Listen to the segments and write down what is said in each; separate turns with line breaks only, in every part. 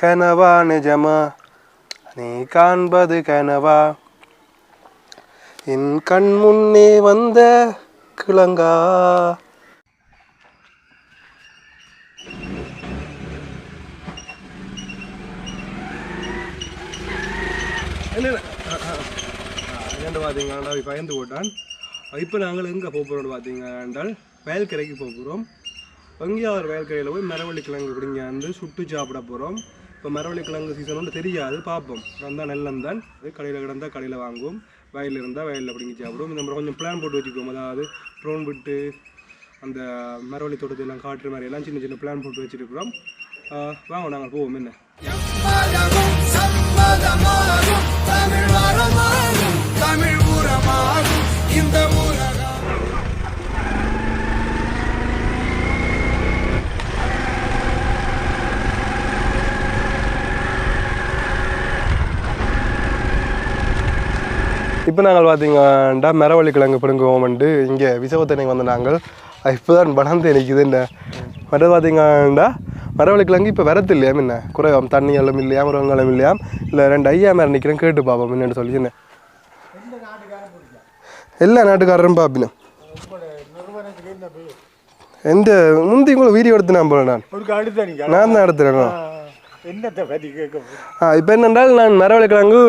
கனவா நிஜமா? நீ காண்பது கனவா? என் கண் முன்னே வந்த கிழங்கா? என்னென்ன பார்த்தீங்கன்னா பயந்து போட்டான். இப்போ நாங்கள் எங்கே போக போகிறோம் பார்த்தீங்க என்றால் வயல்கரைக்கு போக போகிறோம் வங்கியார் வயல்கரையில் போய் மரவள்ளி கிழங்கு பிடிங்க வந்து சுட்டு சாப்பிட போகிறோம் இப்போ மரவள்ளி கிழங்கு சீசன் ஒன்று தெரியாது பார்ப்போம். வந்தால் நெல்லம் தான். கடையில் கிடந்தால் கடையில் வாங்குவோம். வயலில் இருந்தால் வயலில் பிடிங்கி சாப்பிடுவோம். இந்த மாதிரி கொஞ்சம் பிளான் போட்டு வச்சுக்குவோம். அதாவது ட்ரோன் விட்டு அந்த மரவள்ளி தோட்டத்தை எல்லாம் காட்டுற மாதிரி எல்லாம் சின்ன சின்ன பிளான் போட்டு வச்சுருக்கிறோம். வாங்க நாங்கள் போவோம். என்ன? இப்போ நாங்கள் பார்த்தீங்கன்னா மரவள்ளி கிழங்கு பிடுங்குவோம்ட்டு இங்கே விசவத்தனைக்கு வந்த நாங்கள். இப்போ தான் பணந்து நிற்குது என்ன? மற்றது பார்த்தீங்கன்னா மரவள்ளி கிழங்கு இப்போ வரது இல்லையா முன்ன குறைவாம் தண்ணி எல்லாம் இல்லையா முருங்கலம் இல்லையா இல்லை ரெண்டு ஐயா மேலே நிற்கிறேன் கேட்டு பார்ப்போம் என்னன்னு சொல்லி என்ன? எல்லா நாட்டுக்காரரும் பார்ப்பினேன் எந்த முந்தி உங்களுக்கு வீடியோ எடுத்து நான்? போகிறேன் நான் நான் தான் எடுத்துறேன் இப்போ என்னென்றால் நான் மரவள்ளி கிழங்கு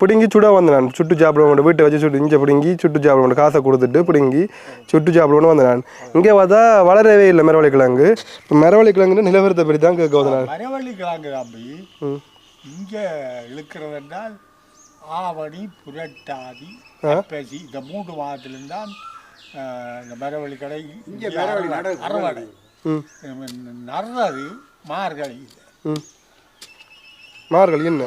பிடுங்கி சுட வந்தேன் நான். சுட்டு சாப்பிடுவோம் வீட்டை வச்சு சுட்டு இங்கே பிடுங்கி சுட்டு சாப்பிடுவோம் காசை கொடுத்துட்டு பிடுங்கி சுட்டு சாப்பிடுவோன்னு வந்தேன் நான். இங்கே பார்த்தா வளரவே இல்லை மரவள்ளி கிழங்கு இப்போ மரவள்ளி கிழங்குன்னு நிலவரத்தை பற்றி தான் கேட்க வந்தேன் நான்.
மரவள்ளி கிழங்கு தம்பி
ம்.
இங்கே இழுக்கிறது என்றால் ஆவணி புரட்டாதி பேசி இந்த மூன்று மாதத்திலிருந்தான் இந்த மரவள்ளி கடை இங்கே அறுவடை.
ம்.
நடுறது மார்கழி.
மார்கழி என்ன?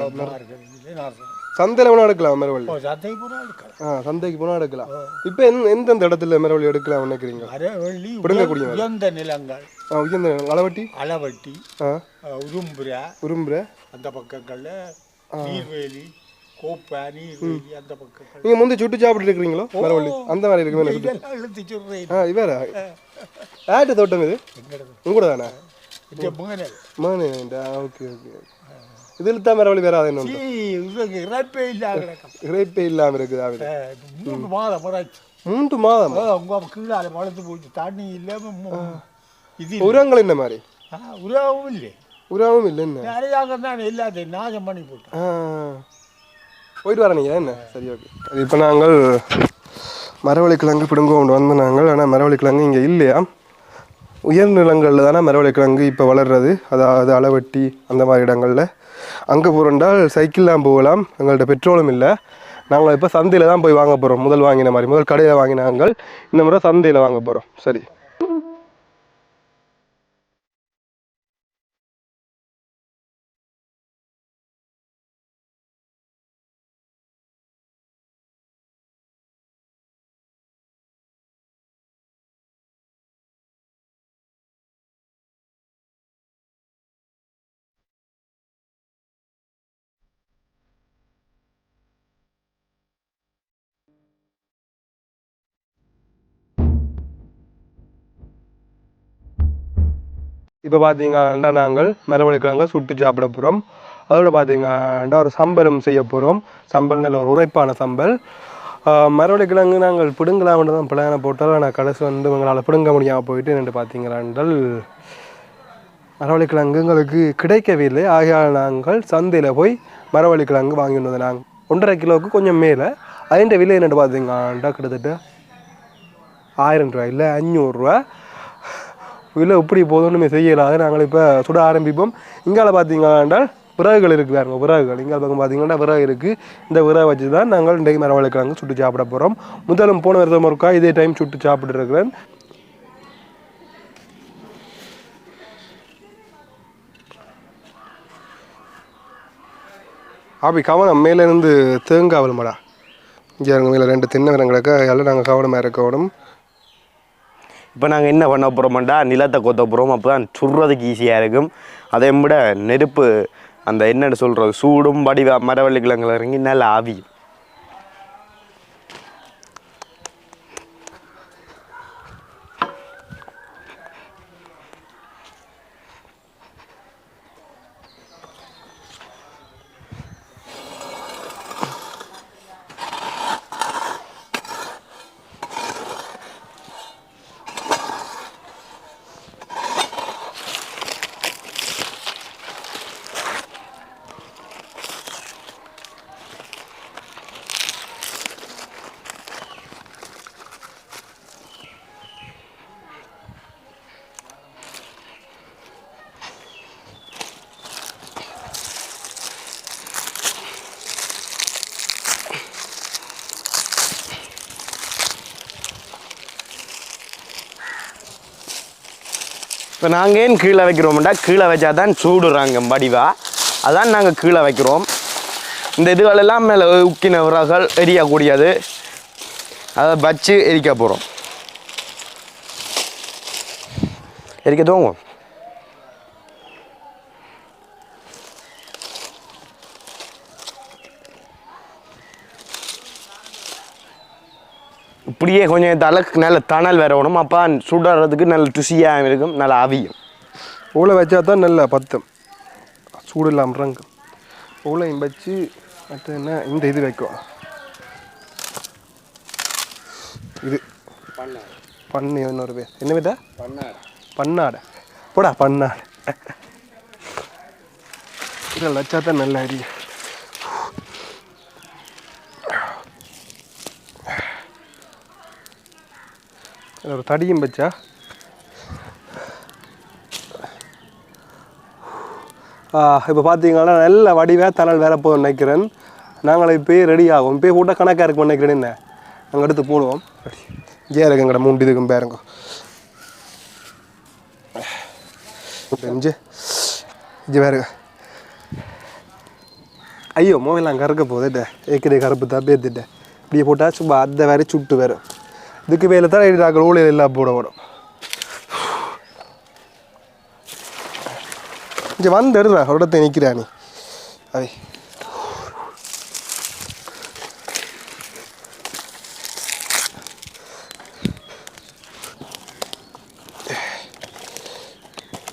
சந்தையில் வேணா எடுக்கலாம் மரவள்ளி.
இப்போ சந்தை பூரா எடுக்கலாம்.
ஆ சந்தைக்கு போனால் எடுக்கலாம். இப்போ எந்த எந்தெந்த இடத்துல மரவள்ளி எடுக்கலாம் நினைக்கிறீங்க?
மரவள்ளி
பிடுங்கக்கூடிய
உயர்ந்த நிலங்கள்.
ஆ உயர்ந்த அளவட்டி
அளவட்டி
ஆ.
உரும்புரை
உரும்புற.
அந்த பக்கங்களில் நீர்வேலி கோப்பை நீர்வேலி அந்த பக்கங்கள்.
நீங்கள் முந்தி சுட்டு சாப்பிட்டு இருக்கிறீங்களோ மரவள்ளி? அந்த மாதிரி இருக்குமே ஆ இவரா? ஆட்டு தோட்டம் இது?
எங்கிறது
உங்களோட தானே
முகனல்
மானேண்டா ஓகே ஓகே. இதில் தான் மரவழி வராது
இறப்பே இல்லாத கிடக்கும்.
இறைப்பே இல்லாமல் இருக்குது
மூணு மாதம் முறைச்சு
மூன்று மாதம்?
உங்க கீழால வளர்த்து போச்சு தண்ணி இல்லாம மூ- இது இல்லை.
உரங்கள் என்ன மாதிரி?
உறவும் இல்லை.
உரமும் இல்லை என்ன?
தான் எல்லாத்தையும் நாசம் பண்ணி
போயிட்டு வர நீங்கள் என்ன? சரி ஓகே. இப்போ நாங்கள் மரவள்ளி கிழங்கு பிடுங்க கொண்டு வந்த நாங்கள். ஆனால் மரவள்ளி கிழங்கு இங்கே இல்லையா? உயர் நிலங்களில் தானே மரவள்ளி கிழங்கு இப்போ வளர்றது? அதாவது அளவட்டி அந்த மாதிரி இடங்களில். அங்கே போகிறோண்டால் சைக்கிள்லாம் போகலாம். எங்கள்கிட்ட பெட்ரோலும் இல்லை. நாங்கள் இப்போ சந்தையில் தான் போய் வாங்க போகிறோம் முதல் வாங்கின மாதிரி. முதல் கடையில் வாங்கினாங்கள் இந்த முறை சந்தையில் வாங்க போகிறோம் சரி. இப்போ பார்த்தீங்கன்னா நாங்கள் மரவள்ளி சுட்டு சாப்பிட போகிறோம் அதோட பார்த்தீங்கன்னா ஒரு சம்பலும் செய்ய போகிறோம் சம்பல் நல்ல ஒரு உரைப்பான சம்பல். மரவழிக்கிழங்கு மரவள்ளி கிழங்கு நாங்கள் பிடுங்கலாம்னு தான் பிளானை போட்டால் ஆனால் கடைசி வந்து எங்களால் பிடுங்க முடியாமல் போயிட்டு என்னென்று பார்த்தீங்களாண்டால் மரவள்ளி கிழங்கு எங்களுக்கு கிடைக்கவே இல்லை. ஆகையால் நாங்கள் சந்தையில் போய் மரவள்ளி கிழங்கு வாங்கிட்டு வந்தோம். நாங்கள் ஒன்றரை கிலோவுக்கு கொஞ்சம் மேலே. அதிൻ്റെ விலை என்னென்னு பார்த்தீங்கன்னா கிட்டத்தட்ட ஆயிரம் ரூபாய் இல்லை அஞ்சூறுரூவா இல்லை எப்படி போதும்னு செய்யலாது நாங்கள் இப்போ சுட ஆரம்பிப்போம். இங்கால பார்த்தீங்கன்னா விறகுகள் இருக்குது பாருங்க விறகுகள். இங்கே பக்கம் பார்த்தீங்கன்னா விறகு இருக்குது இந்த விறகு வச்சு தான் நாங்கள் இன்றைக்கு மரவழைக்கிழங்கு சுட்டு சாப்பிட போகிறோம் முதலும் போன வருஷம் இருக்கா இதே டைம் சுட்டு சாப்பிட்டு இருக்கிறேன். அப்படி கவனம். மேலேருந்து தேங்காய் விழுமாடா. இங்கே மேலே ரெண்டு தென்னை மரம் எல்லாம் நாங்கள் கவனமாக இருக்கணும்
இப்போ நாங்கள் என்ன பண்ண போகிறோமாண்டா நிலத்தை கொத்த போகிறோம் அப்போ தான் சுடுறதுக்கு ஈஸியாக இருக்கும். அதையும் விட நெருப்பு அந்த என்னென்னு சொல்கிறது சூடும் வடிவ மரவள்ளி கிழங்குல இறங்கி நல்லா ஆவியும் இப்போ நாங்கள் ஏன் கீழே வைக்கிறோம்டா? கீழே வச்சா தான் சூடுறாங்க வடிவா. அதான் நாங்கள் கீழே வைக்கிறோம். இந்த இதுகளெல்லாம் மேலே உக்கின விறகுகள் எரியக்கூடியது. அதை வச்சு எரிக்க போகிறோம் எரிக்க துவங்கும் இப்படியே கொஞ்சம் தலக்கு நல்ல தணல் வரணும் அப்போ சுடுறதுக்கு நல்ல ருசியாக இருக்கும் நல்ல அவியும்.
ஊளை வச்சா தான் நல்ல பத்தம். சூடு இல்லாமல் ரங்கு ஊளையும் வச்சு அடுத்து என்ன இந்த இது வைக்கும். இது. பண்ணு இன்னொரு பேர். என்ன விதா? பண்ணாடை. போடா பண்ணாடை. இதில் வச்சா தான் நல்ல அடி ஒரு தடியும் வச்சா இப்போ பார்த்தீங்கன்னா நல்ல வடிவாக தணல் வேலை போதும் நினைக்கிறேன். நாங்கள் இப்போ ரெடி ஆகும். இப்போ கூட கணக்காக இருக்கும் நினைக்கிறேன். என்ன? நாங்கள் எடுத்து போடுவோம். ஜே இருக்குங்கட மூண்டு இதுக்கும் பேருங்க. இஞ்சி இஞ்சி வேறுங்க ஐயோ மோவெல்லாம் கறக்க போகுதுட்ட ஏற்கனவே கருப்பு தான் பேத்துட்டேன் இப்படியே போட்டால் சும்மா அந்த வேறு சுட்டு வேறு இதுக்கு மேலே தான் நாங்கள் ஊழியர் எல்லாம் போட வரும் இங்கே வந்து எடுறா ஒரு இடத்த நிற்கிறா நீ. அவை.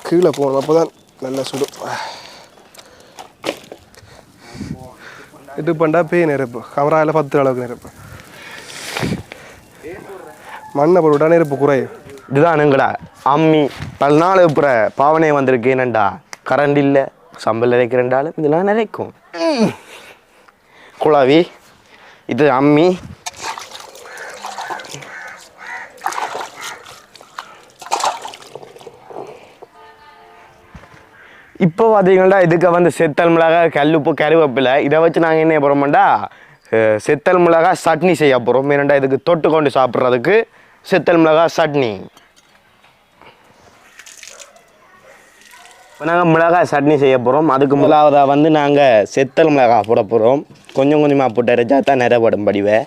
கீழே போகணும் அப்போ தான் நல்லா சுடும். இது பண்ணா பேய் நெருப்பு. கமராவில் பத்து அளவுக்கு நெருப்பு. மண்ணை போட்டு நெருப்பு குறையும்
இதுதான் எங்கடா அம்மி பல நாள் இப்போ பாவனை வந்திருக்கு. என்னண்டா? கரண்ட் இல்லை சம்பல் இறைக்கிறண்டாலும் இதெல்லாம் நிறைக்கும் குழாவி இது அம்மி. இப்போ பார்த்தீங்கன்னா இதுக்கு வந்து செத்தல் மிளகா கல்லுப்பு கருவேப்பிலை. இதை வச்சு நாங்கள் என்ன போகிறோம்டா செத்தல் மிளகா சட்னி செய்ய போகிறோம் ஏனண்டா இதுக்கு தொட்டு கொண்டு சாப்பிட்றதுக்கு. செத்தல் மிளகாய் சட்னி இப்போ நாங்கள் மிளகாய் சட்னி செய்ய போகிறோம் அதுக்கு முதலாவதாக வந்து நாங்கள் செத்தல் மிளகாய் போட போகிறோம் கொஞ்சம் கொஞ்சமாக போட்டு அரைச்சா தான் நிறைப்படும் படிவை.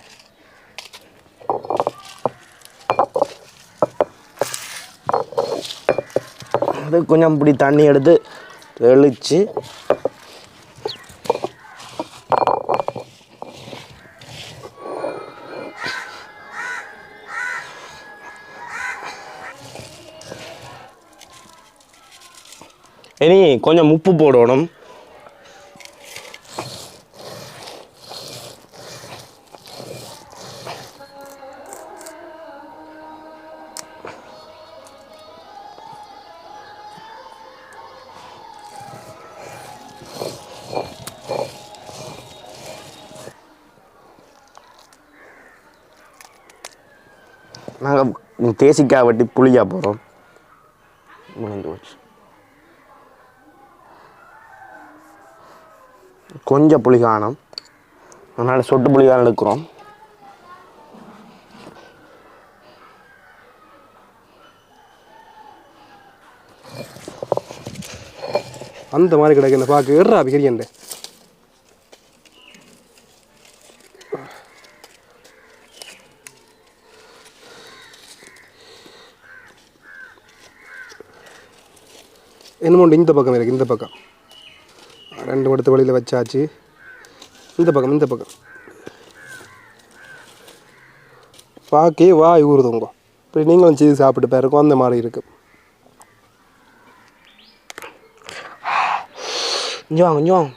அது கொஞ்சம் இப்படி தண்ணி எடுத்து தெளித்து கொஞ்சம் உப்பு போடணும். நாங்கள் தேசிக்காய் வெட்டி புளியாக போகிறோம் முடிஞ்சு போச்சு கொஞ்சம் புளிகானம். அதனால் சொட்டு புளிகானம் எடுக்கிறோம்.
அந்த மாதிரி கிடக்கு. இந்த பார்க்க எட்ரா பிரியண்டு என்னமோ இந்த பக்கம் இருக்கு இந்த பக்கம்? ரெண்டு மடத்து வழியில் வச்சாச்சு. இந்த பக்கம் இந்த பக்கம். பாக்கே வாய் ஊறுதுங்க. இப்படி நீங்களும் செய்து சாப்பிட்டு பாருக்கும் அந்த மாதிரி இருக்கு.
கொஞ்சம் கொஞ்சம்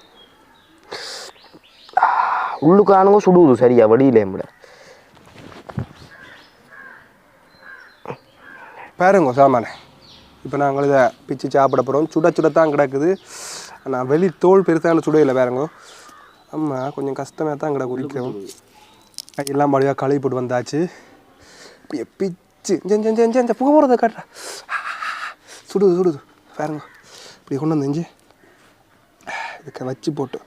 உள்ளுக்கானுங்க சுடுவது சரியா வடியில விட
பாருங்க சாமானே. இப்போ நாங்கள் இதை பிச்சு சாப்பிட போகிறோம் சுட சுட தான் கிடக்குது. ஆனால் வெளி தோல் பெருசான சுடையில் பாருங்க. ஆமாம் கொஞ்சம் கஷ்டமாக தான் கிடக்கு குடிக்கிறோம் எல்லாம் மழையாக கழுவி போட்டு வந்தாச்சு. பிச்சு ஜென் புகை போகிறத காட்டுறா. சுடுது சுடுது. பாருங்க இப்படி கொண்டு வந்து இஞ்சி. இதுக்கு வச்சு போட்டு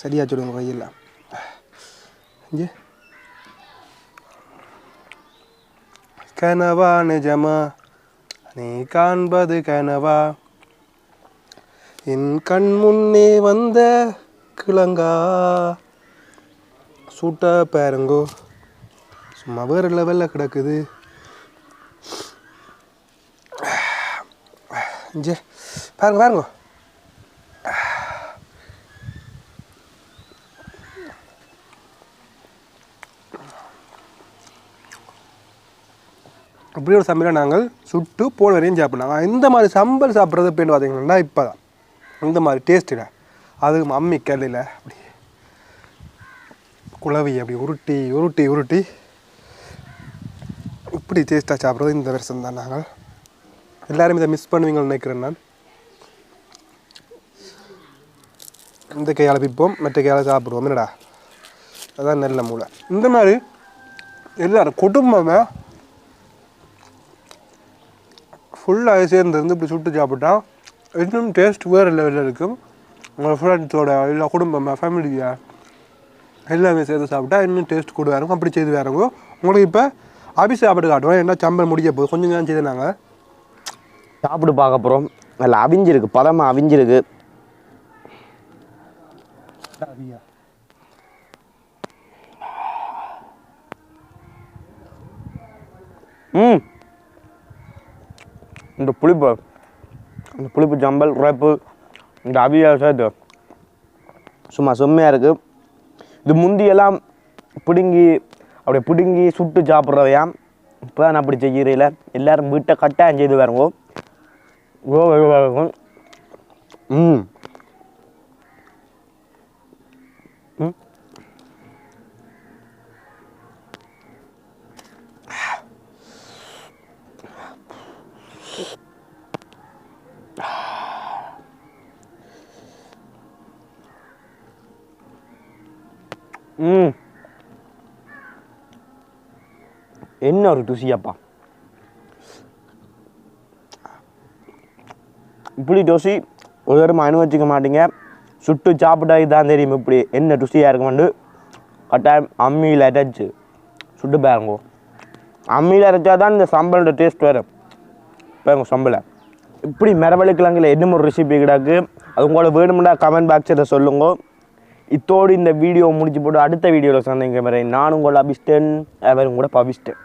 சரியாக சுடுங்க கையெல்லாம் இஞ்சி. கனவா நிஜமா நீ காண்பது கனவா. என் கண் முன்னே வந்த கிழங்கா. சூட்டா பாருங்கோ. சும்மா வேறு லெவலில் கிடக்குது. ஜே பாருங்க பாருங்க. அப்படி ஒரு சமையலை நாங்கள் சுட்டு போன வரையும் சாப்பிட்னாங்க இந்த மாதிரி சம்பல் சாப்பிட்றது அப்படின்னு பார்த்தீங்கன்னா இப்போ தான் இந்த மாதிரி டேஸ்ட்டில் அது அம்மி கல்லில் அப்படி குழவி அப்படி உருட்டி உருட்டி உருட்டி இப்படி டேஸ்ட்டாக சாப்பிட்றது இந்த வருஷம் தான் நாங்கள். எல்லோரும் இதை மிஸ் பண்ணுவீங்கன்னு நினைக்கிறேன் நான். இந்த கையால் பிப்போம் மற்ற கையால் சாப்பிடுவோம். என்னடா? அதான் நல்ல மூளை. இந்த மாதிரி எல்லோரும் குடும்பமே ஃபுல்லாக சேர்ந்துருந்து இப்படி சுட்டு சாப்பிட்டா இன்னும் டேஸ்ட் வேறு லெவலில் இருக்கும். உங்கள் ஃப்ரெண்ட்ஸோட இல்லை குடும்பமாக ஃபேமிலியாக எல்லாமே சேர்த்து சாப்பிட்டா இன்னும் டேஸ்ட் கூட இருக்கும். அப்படி செய்து வேறங்க உங்களுக்கு இப்போ ஆஃபீஸ் சாப்பிட்டு காட்டுவோம் என்ன சம்பல் முடிய போகுது. கொஞ்சம் நேரம் செய்து நாங்கள்
சாப்பிட்டு பார்க்க போகிறோம் அதில் அவிஞ்சிருக்கு பதமாக அவிஞ்சிருக்கு ம். இந்த புளிப்பு. இந்த புளிப்பு ஜம்பல் உரைப்பு இந்த அவியல் சேர்த்து சும்மா செம்மையாக இருக்குது இது முந்தியெல்லாம் பிடுங்கி அப்படியே பிடுங்கி சுட்டு சாப்பிட்றவையாம் இப்போ நான் அப்படி செய்கிறீல எல்லாரும் வீட்டை கட்டாயம் செய்து பாருங்க. ஓ இருக்கும் ம். ம். என்ன ஒரு ருசியாப்பா? இப்படி டோசி ஒரு தடவை அனுபவிச்சிக்க மாட்டீங்க. சுட்டு சாப்பிட்டா தான் தெரியும் இப்படி. என்ன ருசியாக இருக்குமெண்டு? கட்டாயம் அம்மியில் அரைச்சி. சுட்டு பாருங்க. அம்மியில் அரைச்சா தான் இந்த சம்பளோட டேஸ்ட் வரும். பாருங்க சம்பளை. இப்படி மிரவழுக்கிழங்கில் என்ன ஒரு ரெசிபி கிடாக்கு? அது உங்களோட வேணும்னா கமெண்ட் பாக்ஸில் சொல்லுங்க. இத்தோடு இந்த வீடியோ முடிச்சு போட்டு அடுத்த வீடியோவில் சந்திங்க மாதிரி நான் உங்கள் அபிஷ்டன் அவர் கூட பவிஷ்டன்.